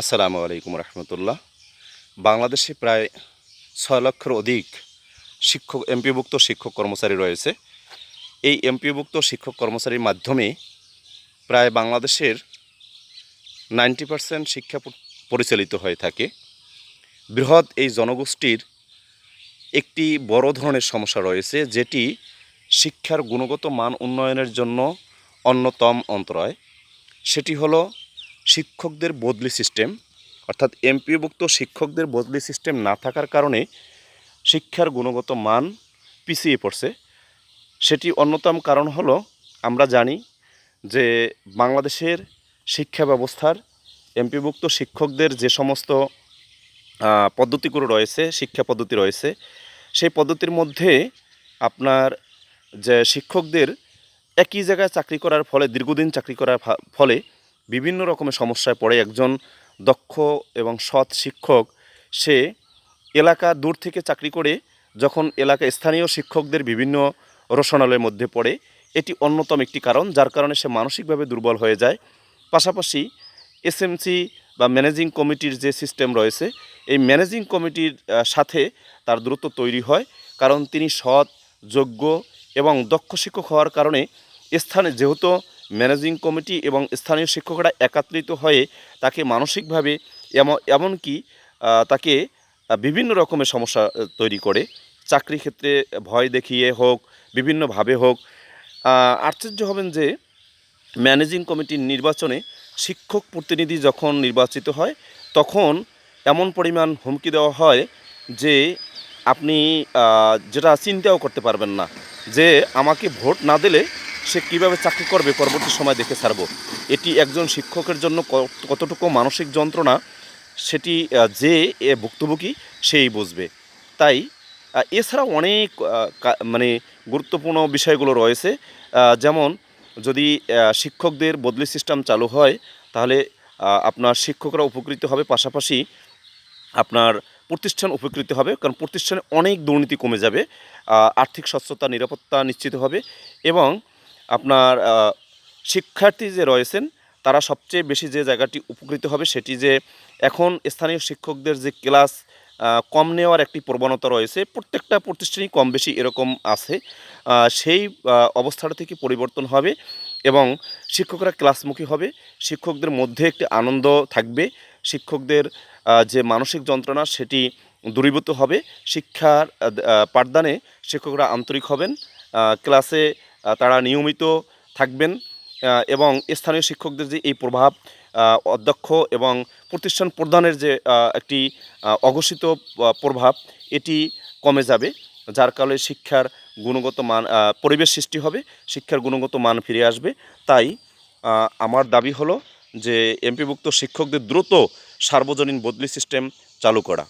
আসসালামু আলাইকুম রহমতুল্লাহ। বাংলাদেশে প্রায় ছয় লক্ষের অধিক শিক্ষক, এমপিভুক্ত শিক্ষক কর্মচারী রয়েছে। এই এমপিভুক্ত শিক্ষক কর্মচারীর মাধ্যমে প্রায় বাংলাদেশের নাইনটি পার্সেন্ট শিক্ষা পরিচালিত হয়ে থাকে। বৃহৎ এই জনগোষ্ঠীর একটি বড় ধরনের সমস্যা রয়েছে, যেটি শিক্ষার গুণগত মান উন্নয়নের জন্য অন্যতম অন্তরায়। সেটি হলো শিক্ষকদের বদলি সিস্টেম, অর্থাৎ এমপিভুক্ত শিক্ষকদের বদলি সিস্টেম না থাকার কারণে শিক্ষার গুণগত মান পিছিয়ে পড়ছে। সেটি অন্যতম কারণ হলো, আমরা জানি যে বাংলাদেশের শিক্ষা ব্যবস্থার এমপিভুক্ত শিক্ষকদের যে সমস্ত পদ্ধতিগুলো রয়েছে, শিক্ষা পদ্ধতি রয়েছে, সেই পদ্ধতির মধ্যে আপনার যে শিক্ষকদের একই জায়গায় চাকরি করার ফলে, দীর্ঘদিন চাকরি করার ফলে বিভিন্ন রকমের সমস্যায় পড়ে একজন দক্ষ এবং সৎ শিক্ষক। সে এলাকা দূর থেকে চাকরি করে যখন এলাকা স্থানীয় শিক্ষকদের বিভিন্ন রসনালের মধ্যে পড়ে, এটি অন্যতম একটি কারণ, যার কারণে সে মানসিকভাবে দুর্বল হয়ে যায়। পাশাপাশি এসএমসি বা ম্যানেজিং কমিটির যে সিস্টেম রয়েছে, এই ম্যানেজিং কমিটির সাথে তার দূরত্ব তৈরি হয়, কারণ তিনি সৎ, যোগ্য এবং দক্ষ শিক্ষক হওয়ার কারণে স্থানে যেহেতু ম্যানেজিং কমিটি এবং স্থানীয় শিক্ষকরা একাত্রিত হয়ে তাকে মানসিকভাবে এমন, এমনকি তাকে বিভিন্ন রকমের সমস্যা তৈরি করে। চাকরি ক্ষেত্রে ভয় দেখিয়ে হোক, বিভিন্নভাবে হোক আশ্চর্য হবেন যে ম্যানেজিং কমিটির নির্বাচনে শিক্ষক প্রতিনিধি যখন নির্বাচিত হয়, তখন এমন পরিমাণ হুমকি দেওয়া হয় যে আপনি যেটা চিন্তাও করতে পারবেন না, যে আমাকে ভোট না দিলে সে কীভাবে চাকরি করবে? পরবর্তী সময় দেখে ছাড়ব। এটি একজন শিক্ষকের জন্য কত- কতটুকু মানসিক যন্ত্রণা, সেটি যে ভুক্তভোগী সেই বুঝবে। তাই এছাড়া অনেক মানে গুরুত্বপূর্ণ বিষয়গুলো রয়েছে। যেমন যদি শিক্ষকদের বদলি সিস্টেম চালু হয়, তাহলে আপনার শিক্ষকরা উপকৃত হবে, পাশাপাশি আপনার প্রতিষ্ঠান উপকৃত হবে, কারণ প্রতিষ্ঠানে অনেক দুর্নীতি কমে যাবে আর্থিক স্বচ্ছতা, নিরাপত্তা নিশ্চিত হবে এবং আপনার শিক্ষার্থী যে রয়েছেন, তারা সবচেয়ে বেশি যে জায়গাটি উপকৃত হবে সেটি যে এখন স্থানীয় শিক্ষকদের যে ক্লাস কম নেওয়ার একটি প্রবণতা রয়েছে, প্রত্যেকটা প্রতিষ্ঠানই কম বেশি এরকম আছে সেই অবস্থাটা থেকে পরিবর্তন হবে এবং শিক্ষকরা ক্লাসমুখী হবে, শিক্ষকদের মধ্যে একটি আনন্দ থাকবে, শিক্ষকদের যে মানসিক যন্ত্রণা সেটি দূরীভূত হবে, শিক্ষার পাঠদানে শিক্ষকরা আন্তরিক হবেন ক্লাসে তারা নিয়মিত থাকবেন এবং স্থানীয় শিক্ষকদের যে এই প্রভাব অধ্যক্ষ এবং প্রতিষ্ঠান প্রধানের যে একটি অঘোষিত প্রভাব, এটি কমে যাবে, যার কারণে শিক্ষার গুণগত মান পরিবেশ সৃষ্টি হবে, শিক্ষার গুণগত মান ফিরে আসবে। তাই আমার দাবি হলো যে, এমপিভুক্ত শিক্ষকদের দ্রুত সার্বজনীন বদলি সিস্টেম চালু করা।